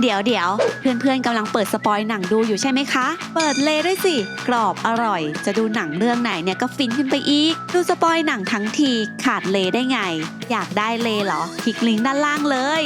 เดี๋ยวเดี๋ยวเพื่อนๆกำลังเปิดสปอยหนังดูอยู่ใช่ไหมคะ เปิดเลยด้วยสิ กรอบอร่อย จะดูหนังเรื่องไหนเนี่ยก็ฟินขึ้นไปอีก ดูสปอยหนังทั้งทีขาดเลได้ไง อยากได้เลเหรอคลิกลิงก์ด้านล่างเลย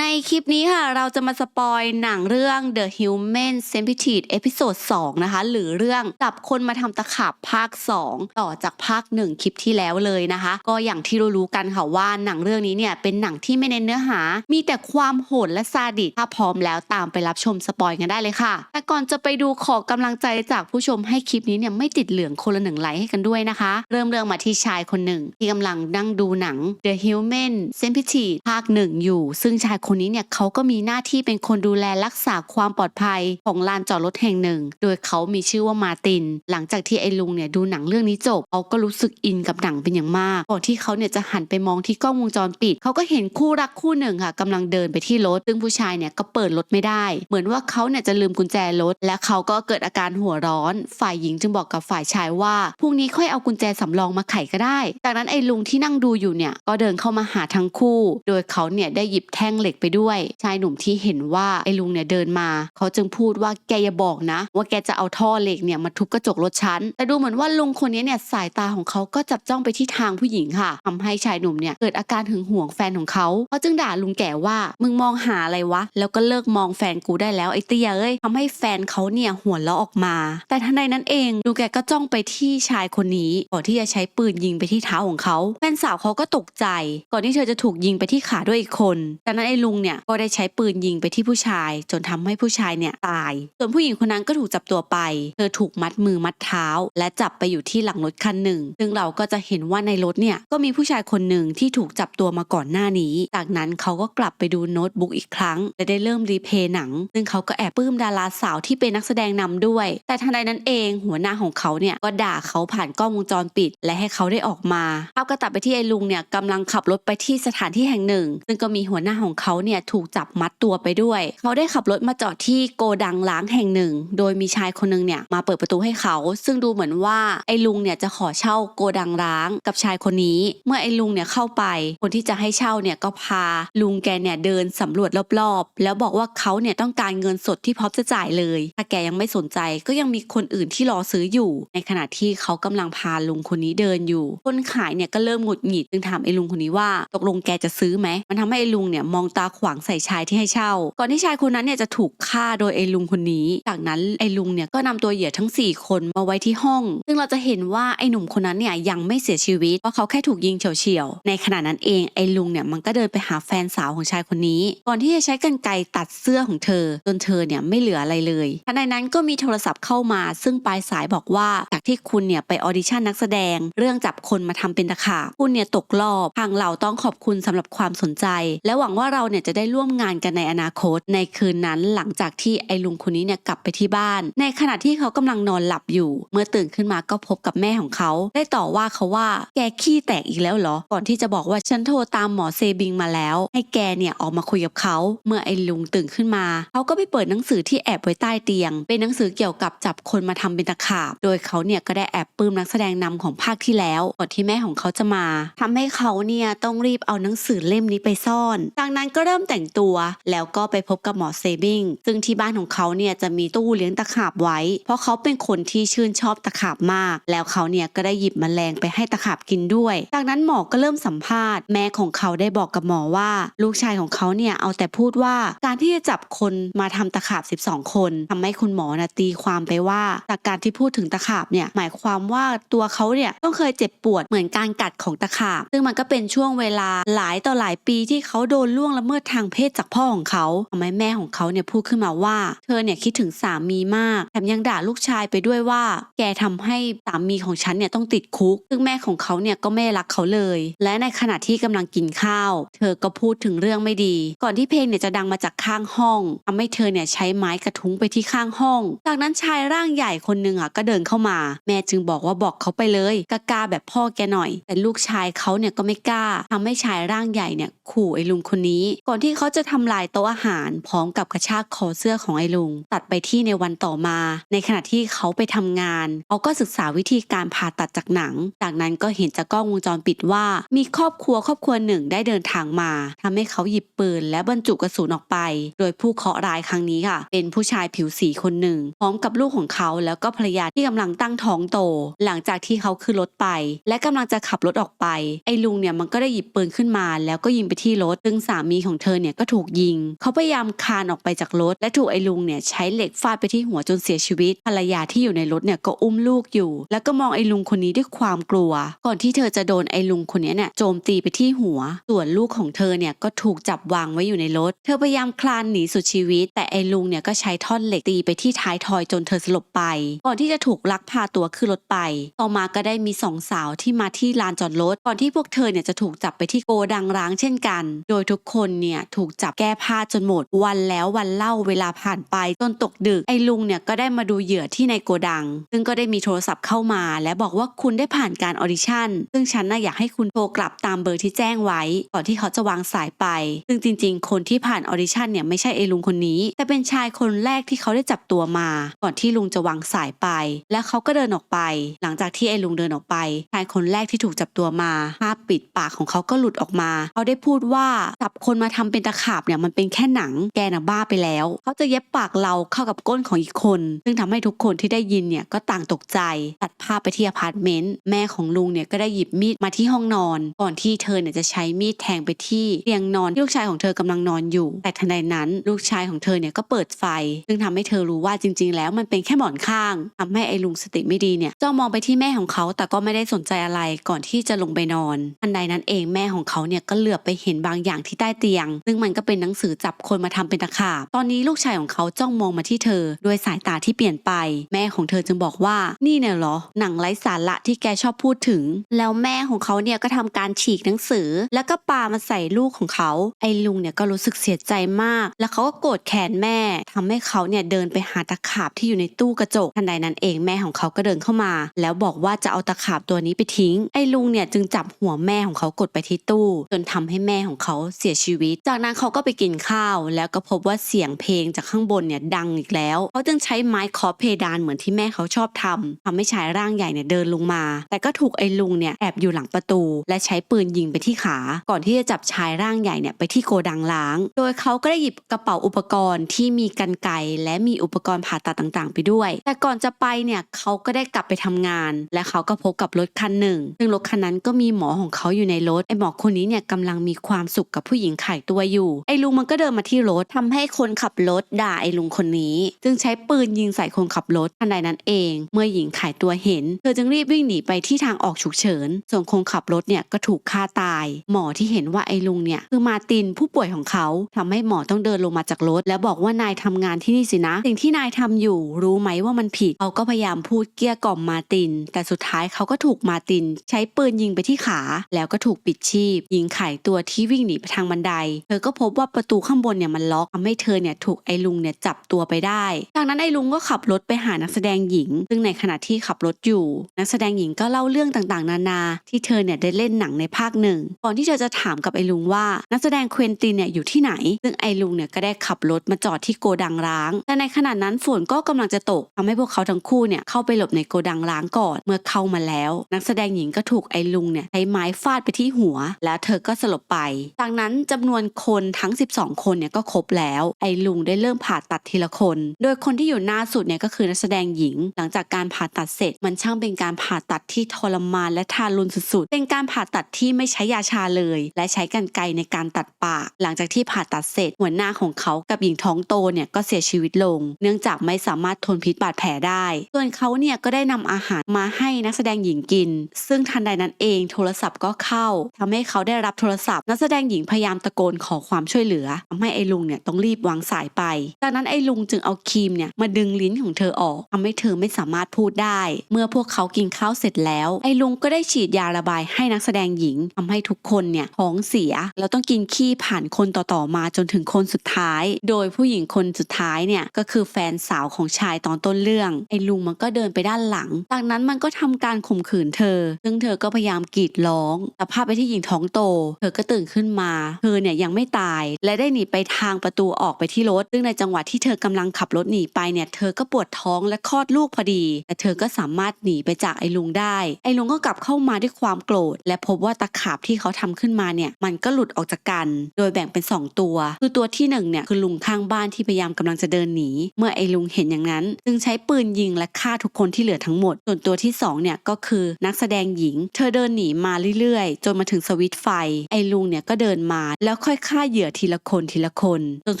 ในคลิปนี้ค่ะ เราจะมาสปอยหนังเรื่อง The Human Centipede เอพิโซด2นะคะ หรือเรื่องจับคนมาทำตะขาบภาค 2 ต่อจากภาค 1 คลิปที่แล้วเลยนะคะ ก็อย่างที่รู้ๆกันค่ะว่าหนังเรื่องนี้เนี่ยเป็นหนังที่ไม่เน้นเนื้อหา มีแต่ความโหดและซาดิสถ้าพร้อมแล้วตามไปรับชมสปอยกันได้เลยค่ะ แต่ก่อนจะไปดูขอกำลังใจจากผู้ชมให้คลิปนี้เนี่ยไม่ติดเหลืองคนละหนึ่งไลค์ให้กันด้วยนะคะ เริ่มเรื่องมาที่ชายคนหนึ่งที่กำลังนั่งดูหนัง The Human Centipede ภาคหนึ่งอยู่ ซึ่งชายคนนี้เนี่ยเขาก็มีหน้าที่เป็นคนดูแลรักษาความปลอดภัยของลานจอดรถแห่งหนึ่ง โดยเขามีชื่อว่ามาติน หลังจากที่ไอ้ลุงเนี่ยดูหนังเรื่องนี้จบเขาก็รู้สึกอินกับหนังเป็นอย่างมากก่อนที่เขาเนี่ยจะหันไปมองที่กล้องวงจรปิดเขาก็เห็นคู่รักคู่หนึ่งค่ะกำลังเดินไปที่รถซึ่งผู้ชายเนี่ยก็เปิดรถไม่ได้ เหมือนว่าเขาเนี่ยจะลืมกุญแจรถ และเขาก็เกิดอาการหัวร้อน ฝ่ายหญิงจึงบอกกับฝ่ายชายว่าพรุ่งนี้ค่อยเอากุญแจสำรองมาไขก็ได้ จากนั้นไอ้ลุงที่นั่งดูอยู่เนี่ยก็เดินเข้ามาหาทั้งคู่ โดยเขาเนี่ยได้หยิบแท่งเหล็กไปด้วย ชายหนุ่มที่เห็นว่าไอ้ลุงเนี่ยเดินมา เขาจึงพูดว่าแกอย่าบอกนะ ว่าแกจะเอาท่อเหล็กเนี่ยมาทุบกระจกรถฉันแต่ดูเหมือนว่าลุงคนนี้เนี่ยสายตาของเขาก็จับจ้องไปที่ทางผู้หญิงค่ะทำให้ชายหนุ่มเนี่ยเกิดอาการหึงหวงแฟนของเขาเขาจึงด่าลุงแก่ว่ามึงมองหาอะไรวะ แล้วก็เลิกมองแฟนกูได้แล้วไอ้เตี้ยเอ้ยทำให้แฟนเขาเนี่ยหัวเราะออกมา แต่ทันใดนั้นเองลุงแกก็จ้องไปที่ชายคนนี้ก่อนที่จะใช้ปืนยิงไปที่เท้าของเขาแฟนสาวเขาก็ตกใจ ก่อนที่เธอจะถูกยิงไปที่ขาด้วยอีกคนจากนั้นไอ้ลุงเนี่ยก็ได้ใช้ปืนยิงไปที่ผู้ชาย จนทำให้ผู้ชายเนี่ยตาย ส่วนผู้หญิงคนนั้นก็ถูกจับตัวไป เธอถูกมัดมือมัดเท้า และจับไปอยู่ที่หลังรถคันหนึ่ง ซึ่งเราก็จะเห็นว่าในรถเนี่ยก็มีผู้ชายคนหนึ่งที่ถูกจับตัวมาก่อนหน้านี้ จากนั้นเขาก็กลับไปดูโน้ตบุ๊กอีกครั้งและได้เริ่มรีเพย์หนัง ซึ่งเขาก็แอบปลื้มดาราสาวที่เป็นนักแสดงนำด้วย แต่ทันใดนั้นเองหัวหน้าของเขาเนี่ยก็ด่าเขาผ่านกล้องวงจรปิด และให้เขาได้ออกมาภาพก็ตัดไปที่ไอ้ลุงเนี่ยกำลังขับรถไปที่สถานที่แห่งหนึ่ง ซึ่งก็มีหัวหน้าของเขาเนี่ยถูกจับมัดตัวไปด้วย เขาได้ขับรถมาจอดที่โกดังล้างแห่งหนึ่ง โดยมีชายคนหนึงเนี่ยมาเปิดประตูให้เขา ซึ่งดูเหมือนว่าไอ้ลุงเนี่ยจะขอเช่าโกดังล้างกับชายคนนี้ เมื่อไอ้ลุงเนี่ยเข้าไป คนที่จะให้เช่าเนี่ยก็พาลุงแกเนี่ยเดินสำรวจรอบๆ แล้วบอกว่าเขาเนี่ยต้องการเงินสดที่พร้อมจะจ่ายเลย ถ้าแกยังไม่สนใจก็ยังมีคนอื่นที่รอซื้ออยู่ ในขณะที่เขากำลังพาลุงคนนี้เดินอยู่ คนขายเนี่ยก็เริ่มหงุดหงิดจึงถามไอ้ลุงคนนี้ว่าตกลงแกจะซื้อไหมมันทำให้ไอ้ลุงเนี่ยมองตาขวางใส่ชายที่ให้เช่า ก่อนที่ชายคนนั้นเนี่ยจะถูกฆ่าโดยไอ้ลุงคนนี้ จากนั้นไอ้ลุงเนี่ยก็นำตัวเหยื่อทั้ง 4 คนมาไว้ที่ห้อง ซึ่งเราจะเห็นว่าไอ้หนุ่มคนนั้นเนี่ยยังไม่เสียชีวิตเพราะเขาแค่ถูกยิงเฉียวๆในขณะนั้นเองไอ้ลุงเนี่ยมันก็เดินไปหาแฟนสาวของชายคนนี้ ก่อนที่จะใช้กรรไกรตัดเสื้อของเธอจนเธอเนี่ยไม่เหลืออะไรเลยทันใดนั้นก็มีโทรศัพท์เข้ามา ซึ่งปลายสายบอกว่าจากที่คุณเนี่ยไปออดิชั่นนักแสดง เรื่องจับคนมาทำเป็นตะขาบคุณเนี่ยตกรอบทางเราต้องขอบคุณสำหรับความสนใจ และหวังว่าเราเนี่ยจะได้ร่วมงานกันในอนาคต ในคืนนั้นหลังจากที่ไอ้ลุงคนนี้เนี่ยกลับไปที่บ้าน ในขณะที่เขากำลังนอนหลับอยู่ เมื่อตื่นขึ้นมาก็พบกับแม่ของเขา ได้ต่อว่าเขาว่าแกขี้แตกอีกแล้วเหรอ ก่อนที่จะบอกว่าฉันโทรตามหมอเซบิงมาแล้ว ให้แกเนี่ยออกมาคุยกับเขา เมื่อไอ้ลุงตื่นขึ้นมา เขาก็ไปเปิดหนังสือที่แอบไว้ใต้เตียง เป็นหนังสือเกี่ยวกับจับคนมาทำเป็นตะขาบ โดยเขาเนี่ยก็ได้แอบปลื้มนักแสดงนำของภาคที่แล้วก่อนที่แม่ของเขาจะมาทำให้เขาเนี่ยต้องรีบเอาหนังสือเล่มนี้ไปซ่อน จากนั้นก็เริ่มแต่งตัว แล้วก็ไปพบกับหมอเซบิงซึ่งที่บ้านของเขาเนี่ยจะมีตู้เลี้ยงตะขาบไว้ เพราะเขาเป็นคนที่ชื่นชอบตะขาบมาก แล้วเขาเนี่ยก็ได้หยิบแมลงไปให้ตะขาบกินด้วย จากนั้นหมอก็เริ่มสัมภาษณ์แม่ของเขาได้บอกกับหมอว่า ลูกชายของเขาเนี่ยเอาแต่พูดว่าการที่จะจับคนมาทำตะขาบ 12 คนทำให้คุณหมอนะตีความไปว่า จากการที่พูดถึงตะขาบเนี่ยหมายความว่าตัวเขาเนี่ยต้องเคยเจ็บปวดเหมือนการกัดของตะขาบ ซึ่งมันก็เป็นช่วงเวลาหลายต่อหลายปีที่เขาโดนล่วงละเมิดทางเพศจากพ่อของเขาทำให้แม่ของเขาเนี่ยพูดขึ้นมาว่า เธอเนี่ยคิดถึงสามีมากแถมยังด่าลูกชายไปด้วยว่า แกทำให้สามีของฉันเนี่ยต้องติดคุก ซึ่งแม่ของเขาเนี่ยก็ไม่รักเขาเลย และในขณะที่กำลังกินข้าว เธอก็พูดถึงเรื่องไม่ดี ก่อนที่เพลงเนี่ยจะดังมาจากข้างห้องทำให้เธอเนี่ยใช้ไม้กระทุ้งไปที่ข้างห้อง จากนั้นชายร่างใหญ่คนหนึ่งอะก็เดินเข้ามา แม่จึงบอกว่าบอกเขาไปเลยกล้าแบบพ่อแกหน่อย แต่ลูกชายเขาเนี่ยก็ไม่กล้าทำให้ชายร่างใหญ่เนี่ยขู่ไอ้ลุงคนนี้ก่อนที่เขาจะทำลายโต๊ะอาหารพร้อมกับกระชากคอเสื้อของไอ้ลุง ตัดไปที่ในวันต่อมา ในขณะที่เขาไปทำงานเขาก็ศึกษาวิธีการผ่าตัดจากหนัง จากนั้นก็เห็นจากกล้องวงจรปิดว่ามีครอบครัวครอบครัวหนึ่งได้เดินทางมาทำให้เขาหยิบปืนและบรรจุกระสุนออกไป โดยผู้เคาะร้ายครั้งนี้ค่ะ เป็นผู้ชายผิวสีคนหนึ่ง พร้อมกับลูกของเขาแล้วก็ภรรยาที่กำลังตั้งท้องโต หลังจากที่เขาขึ้นรถไป และกำลังจะขับรถออกไป ไอ้ลุงเนี่ยมันก็ได้หยิบปืนขึ้นมา แล้วก็ยิงไปที่รถซึ่งสามีของเธอเนี่ยก็ถูกยิง เขาพยายามคลานออกไปจากรถ และถูกไอ้ลุงเนี่ยใช้เหล็กฟาดไปที่หัวจนเสียชีวิต ภรรยาที่อยู่ในรถเนี่ยก็อุ้มลูกอยู่ แล้วก็มองไอ้ลุงคนนี้ด้วยความกลัว ก่อนที่เธอจะโดนไอ้ลุงคนนี้เนี่ยโจมตีไปที่หัว ส่วนลูกของเธอเนี่ยก็ถูกจับวางไว้อยู่ในรถ เธอพยายามคลานหนีสุดชีวิต แต่ไอ้ลุงเนี่ยก็ใช้ท่อนเหล็กตีไปที่ท้ายทอยจนเธอสลบไป ก่อนที่จะถูกลักพาตัวขึ้นรถไป ต่อมาก็ได้มีสองสาวที่มาที่ลานจอดรถ ก่อนที่พวกเธอเนี่ยจะถูกจับไปที่โกดังร้างเช่นกัน โดยทุกคนเนี่ยถูกจับแก้ผ้าจนหมด วันแล้ววันเล่าเวลาผ่านไปจนตกดึกไอ้ลุงเนี่ยก็ได้มาดูเหยื่อที่ในโกดัง ซึ่งก็ได้มีโทรศัพท์เข้ามา และบอกว่าคุณได้ผ่านการออดิชั่น ซึ่งฉันน่ะอยากให้คุณโทรกลับตามเบอร์ที่แจ้งไว้ก่อนที่เขาจะวางสายไป ซึ่งจริง ๆ คนที่ผ่านออดิชั่นเนี่ยไม่ใช่ไอ้ลุงคนนี้ แต่เป็นชายคนแรกที่เขาได้จับตัวมา ก่อนที่ลุงจะวางสายไป แล้วเขาก็เดินออกไป หลังจากที่ไอ้ลุงเดินออกไปชายคนแรกที่ถูกจับตัวมาผ้าปิดปากของเขาก็หลุดออกมา เขาได้พูดว่าจับคนมาทำเป็นตะขาบเนี่ยมันเป็นแค่หนังแกน่ะบ้าไปแล้ว เขาจะเย็บปากเราเข้ากับก้นของอีกคน ซึ่งทำให้ทุกคนที่ได้ยินเนี่ยก็ต่างตกใจ ตัดภาพไปที่อพาร์ตเมนต์แม่ของลุงเนี่ยก็ได้หยิบมีดมาที่ห้องนอน ก่อนที่เธอเนี่ยจะใช้มีดแทงไปที่เตียงนอนที่ลูกชายของเธอกำลังนอนอยู่ แต่ทันใดนั้นลูกชายของเธอเนี่ยก็เปิดไฟ ซึ่งทำให้เธอรู้ว่าจริง ๆ แล้วมันเป็นแค่หมอนข้างทำให้ไอ้ลุงสติไม่ดีเนี่ยจ้องมองไปที่แม่ของเขาแต่ก็ไม่ได้สนใจอะไรก่อนที่จะลงไปนอนทันใดนั้นเองแม่ของเขาเนี่ยก็เหลือบไปเห็นบางอย่างที่ใต้เตียง ซึ่งมันก็เป็นหนังสือจับคนมาทำเป็นตะขาบ ตอนนี้ลูกชายของเขาจ้องมองมาที่เธอ ด้วยสายตาที่เปลี่ยนไป แม่ของเธอจึงบอกว่า นี่เนี่ยเหรอ หนังไร้สาระที่แกชอบพูดถึง แล้วแม่ของเขาเนี่ยก็ทำการฉีกหนังสือ แล้วก็ปามาใส่ลูกของเขา ไอ้ลุงเนี่ยก็รู้สึกเสียใจมาก แล้วเขาก็โกรธแค้นแม่ทำให้เขาเนี่ยเดินไปหาตะขาบที่อยู่ในตู้กระจก ทันใดนั้นเองแม่ของเขาก็เดินเข้ามา แล้วบอกว่าจะเอาตะขาบตัวนี้ไปทิ้ง ไอ้ลุงเนี่ยจึงจับหัวแม่ของเขากดไปที่ตู้ จนทำให้แม่ของเขาเสียชีวิตจากนั้นเขาก็ไปกินข้าว แล้วก็พบว่าเสียงเพลงจากข้างบนเนี่ยดังอีกแล้วเขาจึงใช้ไม้เคาะเพดานเหมือนที่แม่เขาชอบทำทำให้ชายร่างใหญ่เนี่ยเดินลงมา แต่ก็ถูกไอ้ลุงเนี่ยแอบอยู่หลังประตู และใช้ปืนยิงไปที่ขา ก่อนที่จะจับชายร่างใหญ่เนี่ยไปที่โกดังล้าง โดยเขาก็ได้หยิบกระเป๋าอุปกรณ์ที่มีกันไกรและมีอุปกรณ์ผ่าตัดต่างๆ ไปด้วย แต่ก่อนจะไปเนี่ยเขาก็ได้กลับไปทำงาน และเขาก็พบกับรถคันหนึ่ง ซึ่งรถคันนั้นก็มีหมอของเขาอยู่ในรถไอ้หมอคนนี้เนี่ยกำลังมีความสุขกับผู้หญิงขายตัวอยู่ ไอลุงมันก็เดินมาที่รถทำให้คนขับรถด่าไอ้ลุงคนนี้ จึงใช้ปืนยิงใส่คนขับรถทันใดนั้นเอง เมื่อหญิงขายตัวเห็น เธอจึงรีบวิ่งหนีไปที่ทางออกฉุกเฉิน ส่วนคนขับรถเนี่ยก็ถูกฆ่าตาย หมอที่เห็นว่าไอ้ลุงเนี่ยคือมาตินผู้ป่วยของเขาทำให้หมอต้องเดินลงมาจากรถ แล้วบอกว่านายทำงานที่นี่สินะ สิ่งที่นายทำอยู่ รู้ไหมว่ามันผิดเขาก็พยายามพูดเกลี้ยกล่อมมาติน แต่สุดท้ายเขาก็ถูกมาติน ใช้ปืนยิงไปที่ขา แล้วก็ถูกปิดชีพ หญิงขายตัวที่วิ่งหนีไปทางบันไดเธอก็พบว่าประตูข้างบนเนี่ยมันล็อกทำให้เธอเนี่ยถูกไอ้ลุงเนี่ยจับตัวไปได้ จากนั้นไอ้ลุงก็ขับรถไปหานักแสดงหญิง ซึ่งในขณะที่ขับรถอยู่ นักแสดงหญิงก็เล่าเรื่องต่างๆ นานา ที่เธอเนี่ยได้เล่นหนังในภาคหนึ่ง ก่อนที่เธอจะถามกับไอ้ลุงว่า นักแสดงเควินตินเนี่ยอยู่ที่ไหน ซึ่งไอ้ลุงเนี่ยก็ได้ขับรถมาจอดที่โกดังร้าง แต่ในขณะนั้นฝนก็กำลังจะตกทำให้พวกเขาทั้งคู่เนี่ยเข้าไปหลบในโกดังร้างก่อน เมื่อเข้ามาแล้ว นักแสดงหญิงก็ถูกไอ้ลุงเนี่ยใช้ไม้ฟาดไปที่หัว แล้วเธอก็สลบไป จากนั้นจำนวนคนทั้ง 12 คนเนี่ยก็ครบแล้ว ไอ้ลุงได้เริ่มผ่าตัดทีละคน โดยคนที่อยู่หน้าสุดเนี่ยก็คือนักแสดงหญิง หลังจากการผ่าตัดเสร็จ มันช่างเป็นการผ่าตัดที่ทรมานและทารุณสุดๆ เป็นการผ่าตัดที่ไม่ใช้ยาชาเลย และใช้กรรไกรในการตัดปาก หลังจากที่ผ่าตัดเสร็จ หัวหน้าของเขากับหญิงท้องโตเนี่ยก็เสียชีวิตลง เนื่องจากไม่สามารถทนพิษบาดแผลได้ ส่วนเขาเนี่ยก็ได้นำอาหารมาให้นักแสดงหญิงกิน ซึ่งทันใดนั้นเองโทรศัพท์ก็เข้าทำให้เขาได้รับโทรศัพท์นักแสดงหญิงพยายามตะโกนขอความช่วยเหลือทำให้ไอ้ลุงเนี่ยต้องรีบวางสายไป จากนั้นไอ้ลุงจึงเอาครีมเนี่ยมาดึงลิ้นของเธอออกทำให้เธอไม่สามารถพูดได้ เมื่อพวกเขากินข้าวเสร็จแล้ว ไอ้ลุงก็ได้ฉีดยาระบายให้นักแสดงหญิงทำให้ทุกคนเนี่ยท้องเสียแล้วต้องกินขี้ผ่านคนต่อๆมาจนถึงคนสุดท้าย โดยผู้หญิงคนสุดท้ายเนี่ยก็คือแฟนสาวของชายตอนต้นเรื่อง ไอ้ลุงมันก็เดินไปด้านหลัง จากนั้นมันก็ทำการข่มขืนเธอ ซึ่งเธอก็พยายามกรีดร้องแต่ภาพไปที่หญิงท้องโต เธอก็ตื่นขึ้นมา เธอเนี่ยยังไม่ตาย และได้หนีไปทางประตูออกไปที่รถ ซึ่งในจังหวะที่เธอกำลังขับรถหนีไปเนี่ยเธอก็ปวดท้องและคลอดลูกพอดี แต่เธอก็สามารถหนีไปจากไอ้ลุงได้ ไอ้ลุงก็กลับเข้ามาด้วยความโกรธ และพบว่าตะขาบที่เขาทำขึ้นมาเนี่ยมันก็หลุดออกจากกัน โดยแบ่งเป็นสองตัว คือตัวที่หนึ่งเนี่ยคือลุงข้างบ้านที่พยายามกำลังจะเดินหนี เมื่อไอ้ลุงเห็นอย่างนั้น จึงใช้ปืนยิงและฆ่าทุกคนที่เหลือทั้งหมด ส่วนตัวที่สองเนี่ยก็คือนักแสดงหญิง เธอเดินหนีมาเรื่อยๆ จนมาถึงสวิตช์ไฟ ไอ้ลุงเนี่ยก็เดินมาแล้วแล้วค่อยฆ่าเหยื่อทีละคนทีละคนจน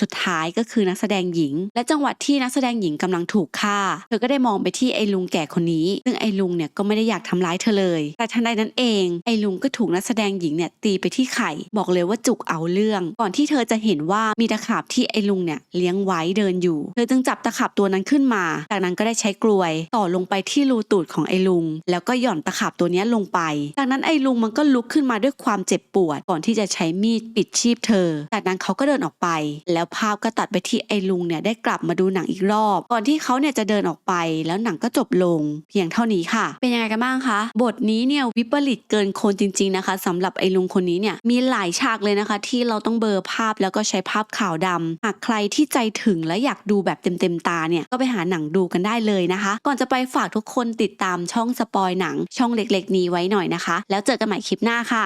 สุดท้ายก็คือนักแสดงหญิง และจังหวะที่นักแสดงหญิงกำลังถูกฆ่า เธอก็ได้มองไปที่ไอ้ลุงแก่คนนี้ ซึ่งไอ้ลุงเนี่ยก็ไม่ได้อยากทำร้ายเธอเลย แต่ทันใดนั้นเองไอ้ลุงก็ถูกนักแสดงหญิงเนี่ยตีไปที่ไข่บอกเลยว่าจุกเอาเรื่อง ก่อนที่เธอจะเห็นว่ามีตะขาบที่ไอ้ลุงเนี่ยเลี้ยงไว้เดินอยู่ เธอจึงจับตะขาบตัวนั้นขึ้นมา จากนั้นก็ได้ใช้กลวย ต่อลงไปที่รูตูดของไอ้ลุง แล้วก็หย่อนตะขาบตัวนี้ลงไป จากนั้นไอ้ลุงมันก็ลุกขึ้นมาด้วยความเจ็บปวดก่อนที่จะใช้มีดปิดชีพเธอ จากนั้นเขาก็เดินออกไป แล้วภาพก็ตัดไปที่ไอ้ลุงเนี่ยได้กลับมาดูหนังอีกรอบ ก่อนที่เขาเนี่ยจะเดินออกไป แล้วหนังก็จบลง เพียงเท่านี้ค่ะ เป็นยังไงกันบ้างคะ บทนี้เนี่ยวิปริตเกินคนจริง ๆนะคะสำหรับไอ้ลุงคนนี้เนี่ยมีหลายฉากเลยนะคะ ที่เราต้องเบลอภาพแล้วก็ใช้ภาพขาวดำหากใครที่ใจถึงและอยากดูแบบเต็มๆตาเนี่ยก็ไปหาหนังดูกันได้เลยนะคะ ก่อนจะไปฝากทุกคนติดตามช่องสปอยหนัง ช่องเล็กๆ นี้ไว้หน่อยนะคะ แล้วเจอกันใหม่คลิปหน้าค่ะ